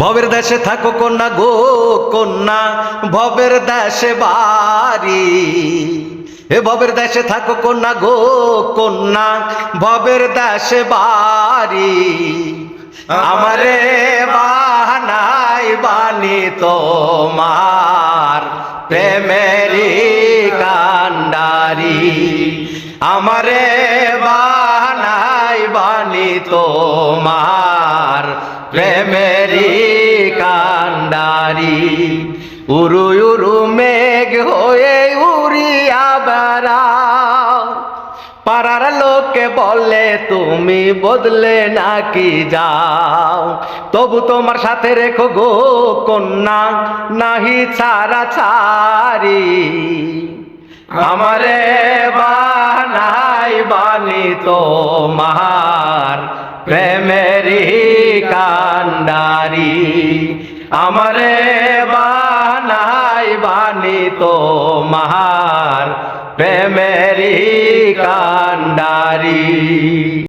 ভবের দেশে থাকো কন্যা গো কন্যা, ভবের দেশে বাড়ি। এ ভবের দেশে থাকো কন্যা গো কন্যা, ভবের দেশে বাড়ি। আমারে বাহানাই বানি তোমার প্রেমেরি কান্ডারি আমারে বাহানাই বানি তোমার প্রেমেরি কান্ডারি, উরু উরু মেঘ হয়ে উড়িয়া বেড়াও পাড়ার লোকে বলে, তুমি বদলে নাকি যাও? তবু তোমার সাথে রেখো গো কন্যা, নাহি ছাড়া ছাড়ি। আমারে বানাই বানি তোমার প্রেমেরি কান্ডারি। আমারে বানাই বানি তোমার প্রেমেরি কান্ডারি।